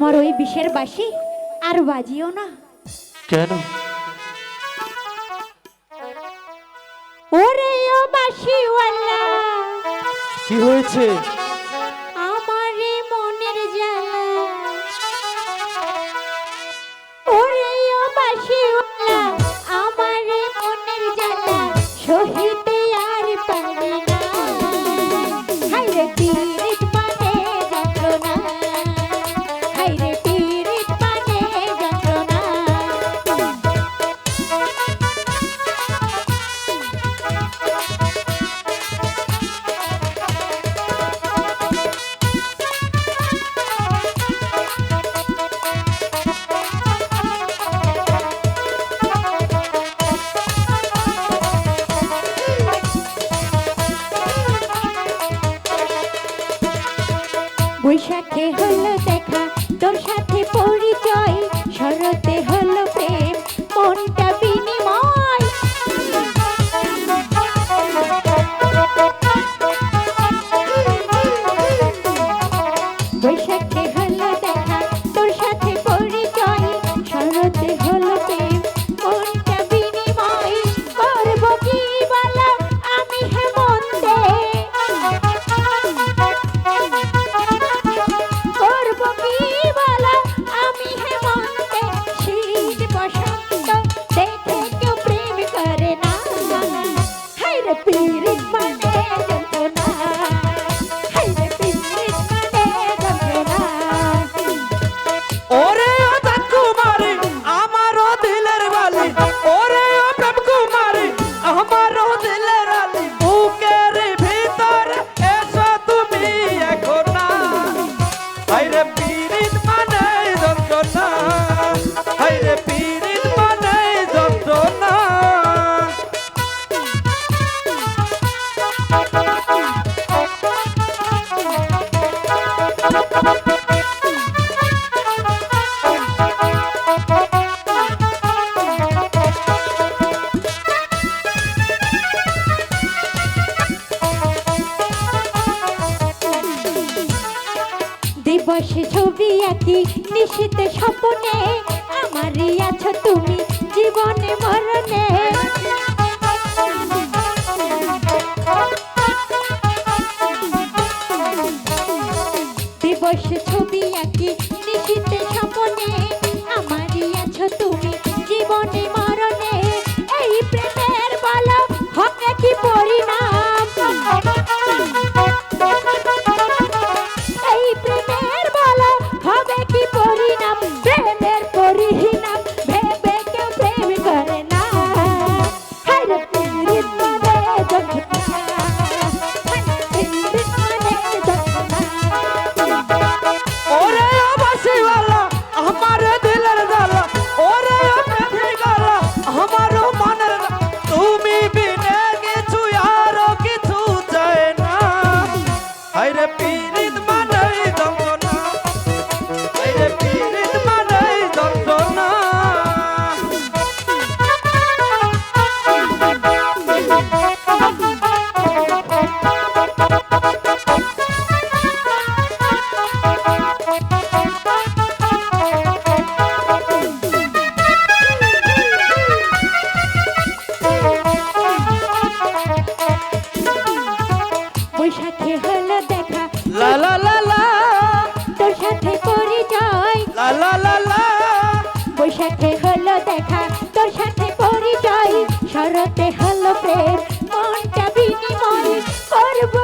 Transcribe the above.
তোমার ওই বিষের বাসি আর বাজিও না। কেন? ওরে ও বাসিওয়ালা কি হয়েছে? বৈশাখে হলো বসে ছবি আঁকি নিশীতে স্বপনে। আমারই আছো তুমি জীবনে মরণে। বসে ছবি আঁকি নিশীতে স্বপনে। আমারই আছো তুমি সাথে হলো দেখা তোর সাথে পরিচয়। শরতে হলো প্রেম মনটা বিনিময় করব